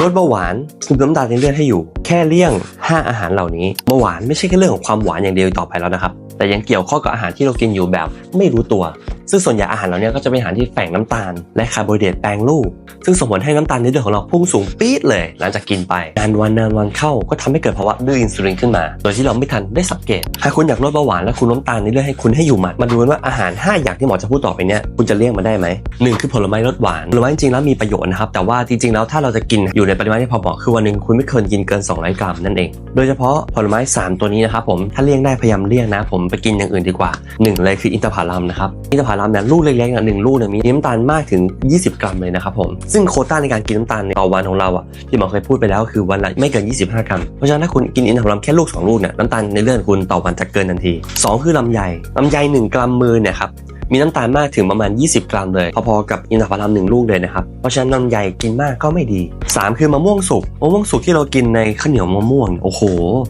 ลดเบาหวานคุมน้ำตาลในเลือดให้อยู่ แค่เลี่ยง 5 อาหารเหล่านี้เบาหวานไม่ใช่แค่เรื่องของความหวานอย่างเดียวต่อไปแล้วนะครับแต่ยังเกี่ยวข้องกับอาหารที่เรากินอยู่แบบไม่รู้ตัว ซึ่งส่วนใหญ่อาหารเหล่านี้ก็จะเป็นอาหารที่แฝงน้ำตาล และคาร์โบไฮเดรตแปลงรูป ซึ่งส่งผลให้น้ำตาลในเลือดของเราพุ่งสูงปี๊ดเลย หลังจากกินไป นานวันนานวันเข้าก็ทำให้เกิดภาวะดื้ออินซูลินขึ้นมา โดยที่เราไม่ทันได้สังเกต หากคุณอยากลดเบาหวานและคุมน้ำตาลในเลือดให้คุณให้อยู่หมัด มาดูกันว่าอาหาร 5 อย่างที่หมอจะพูดต่อไปเนี้ยคุณจะเลี่ยงมาได้ไหมหนึ่งคือผลไม้รสหวาน ผลไม้จริงๆแล้วมีประโยชน์นะครับ แต่ว่าจริงๆแล้วถ้าเราจะกินอยู่ในปริมาณที่พอเหมาะคือวันหนึ่งคุณไม่ควรกินเกิน 200 กรัมนั่นเอง โดยเฉพาะผลไม้ 3 ตัวนี้นะครับผมถ้าเลี่ยงได้พยายามเลี่ยงนะ ผมไปกินอย่างอื่นดีกว่าหนึ่งเลยคืออินทผลัมนะครับอินทผลัมเนี่ยลูกเล็กๆเนี่ยหนึ่งลูกเนี่ยมีน้ำตาลมากถึง 20 กรัมเลยนะครับผมซึ่งโคต้าในการกินน้ำตาลในต่อวันของเราอะที่หมอเคยพูดไปแล้วคือวันละไม่เกิน 25 กรัม เพราะฉะนั้นถ้าคุณกินอินทผลัมแค่ลูก2ลูกเนี่ยน้ำตาลในเลือดคุณต่อวันจะเกินทันที 2 คือลำไยลำไย1กรัมมือเนี่ยครับ มีน้ำตาลมากถึงประมาณ 20 กรัมเลย พอๆกับอินทผลัมหนึ่งลูกเลยนะครับ เพราะฉะนั้นลำไยกินมากก็ไม่ดี 3 คือมะม่วงสุกมะม่วงสุกที่เรากินในข้าวเหนียวมะม่วงโอ้โห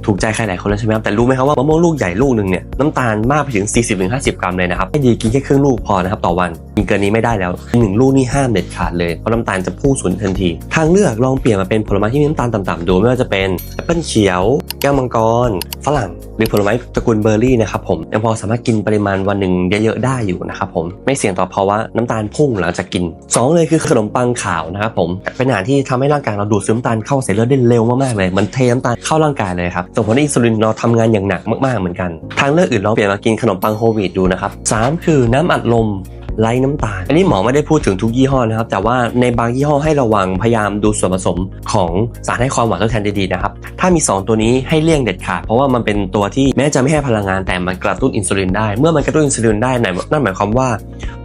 ถูกใจใครหลายคนแล้วใช่ไหมครับแต่รู้ไหมครับว่ามะม่วงลูกใหญ่ลูกหนึ่งเนี่ยน้ำตาลมากไปถึง 40-50 กรัมเลยนะครับให้ดีกินแค่ครึ่งลูกพอนะครับต่อวันกินเกินนี้ไม่ได้แล้วหนึ่งลูกนี่ห้ามเด็ดขาดเลยเพราะน้ำตาลจะพุ่งสูงทันที ทางเลือกลองเปลี่ยนมาเป็นผลไม้ที่มีน้ำตาลต่ำๆดูไม่ว่าจะเป็นแอปเปิลเขียว แก้วมังกร ฝรั่ง หรือผลไม้ตระกูลเบอร์รี่นะครับผมยังพอสามารถกินปริมาณวันหนึ่งเยอะๆได้อยู่นะครับผมไม่เสี่ยงต่อภาวะน้ำตาลพุ่งหลังจากกินสองเลยคือขนมปังขาวนะครับผมเป็นอาหารที่ทำให้ร่างกายเราดูดซึมน้ำตาลเข้าเส้นเลือดได้เร็วมากๆเลยมันเทน้ำตาลเข้าร่างกายเลยครับส่งผลให้อินซูลินเราทำงานอย่างหนักมากๆเหมือนกันทางเลือกอื่นลองเปลี่ยนมากินขนมปังโฮลวีตดูนะครับสามคือน้ำอัดลม ไร้น้ำตาล อันนี้หมอไม่ได้พูดถึงทุกยี่ห้อนะครับ แต่ว่าในบางยี่ห้อให้ระวังพยายามดูส่วนผสมของสารให้ความหวานทดแทนดีๆนะครับ ถ้ามี 2 ตัวนี้ให้เลี่ยงเด็ดขาด เพราะว่ามันเป็นตัวที่แม้จะไม่ให้พลังงานแต่มันกระตุ้นอินซูลินได้ เมื่อมันกระตุ้นอินซูลินได้นั่นหมายความว่า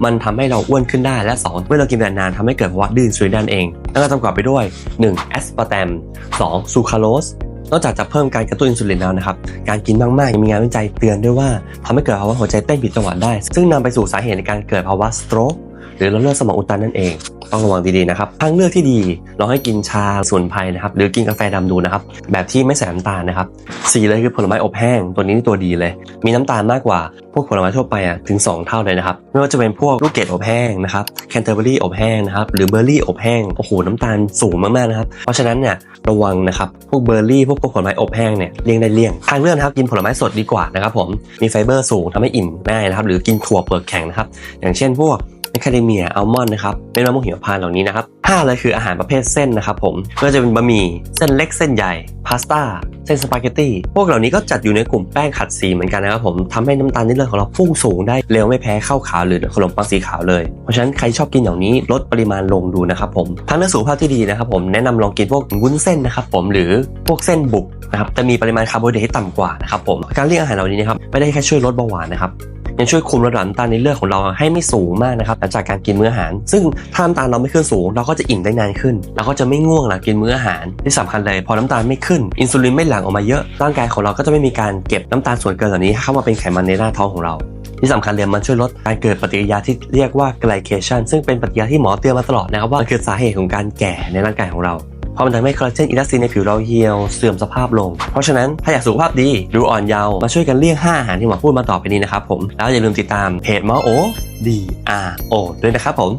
มันทำให้เราอ้วนขึ้นได้และ 2 เมื่อเรากินนานๆทำให้เกิดภาวะดื้ออินซูลินนั่นเองแล้วก็จำกัดไปด้วย 1. แอสปาร์แตม 2. ซูคราโลส นอกจากจะเพิ่มการกระตุ้นอินซูลินแล้วนะครับการกินมากๆยังมีงานวิจัยเตือนด้วยว่าทำให้เกิดภาวะหัวใจเต้นผิดจังหวะได้ ซึ่งนำไปสู่สาเหตุในการเกิดภาวะสโตรก หรือหลอดเลือดสมองอุดตันนั่นเอง ต้องระวังดีๆนะครับทางเลือกที่ดีเราให้กินชาสมุนไพรนะครับหรือกินกาแฟดำดูนะครับแบบที่ไม่ใส่น้ำตาลนะครับสี่เลยคือผลไม้อบแห้งตัวนี้ตัวดีเลย มีน้ำตาลมากกว่าพวกผลไม้ทั่วไปอะถึง 2 เท่าเลยนะครับไม่ว่าจะเป็นพวกลูกเกดอบแห้งนะครับแคนเทอร์เบอรี่อบแห้งนะครับหรือเบอร์รี่อบแห้งโอ้โหน้ำตาลสูงมากๆนะครับเพราะฉะนั้นเนี่ยระวังนะครับพวกเบอร์รี่พวกผลไม้อบแห้งเนี่ยเลี่ยงได้เลี่ยงทางเลือกนะครับกินผลไม้สดดีกว่านะครับผมมีไฟเบอร์สูงทำให้อิ่มง่ายนะครับหรือกินถั่วเปลือกแข็งนะครับอย่างเช่นพวก แคาเดเมียอัลมอนด์นะครับเป็นมะม่วงหิมพานต์เหล่านี้นะครับห้าเลยคืออาหารประเภทเส้นนะครับผมก็จะเป็นบะหมี่เส้นเล็กเส้นใหญ่พาสต้าเส้นสปาเกตตี้พวกเหล่านี้ก็จัดอยู่ในกลุ่มแป้งขัดสีเหมือนกันนะครับผมทำให้น้ำตาลในเลือดของเราพุ่งสูงได้เร็วไม่แพ้ข้าวขาวหรือขนมปังสีขาวเลย เพราะฉะนั้นใครชอบกินอย่างนี้ลดปริมาณลงดูนะครับผมทางเลือสุขภาพที่ดีนะครับผมแนะนำลองกินพวกวุ้นเส้นนะครับผมหรือพวกเส้นบุกนะครับจะมีปริมาณคาร์โบไฮเดรตที่ต่ำกว่านะครับผมการเลี่ยงอาหารเหล่านี้นะครับไม่ได้แค่ช่วยลดเบาหวานนะครับ ยังช่วยคุมระดับน้ำตาลในเลือดของเราให้ไม่สูงมากนะครับหลังจากการกินมื้ออาหาร ซึ่งถ้าน้ำตาลเราไม่ขึ้นสูง เราก็จะอิ่มได้นานขึ้นเราก็จะไม่ง่วงหลังกินมื้ออาหารที่สำคัญเลยพอน้ำตาลไม่ขึ้น อินซูลินไม่หลั่งออกมาเยอะร่างกายของเราก็จะไม่มีการเก็บน้ำตาลส่วนเกินเหล่านี้เข้ามาเป็นไขมันในหน้าท้องของเราที่สำคัญเลยมันช่วยลดการเกิดปฏิกิริยาที่เรียกว่า glycation ซึ่งเป็นปฏิกิริยาที่หมอเตือนมาตลอดนะครับว่ามันคือสาเหตุของการแก่ในร่างกายของเรา เพราะมันทำให้คอลลาเจนอิลาสตินในผิวเราเหี่ยวเสื่อมสภาพลง เพราะฉะนั้นถ้าอยากสุขภาพดีดูอ่อนเยาว์มาช่วยกันเลี่ยง5อาหารที่หมอพูดมาต่อไปนี้นะครับผมแล้วอย่าลืมติดตามเพจหมอโอดีอาโอด้วยนะครับผม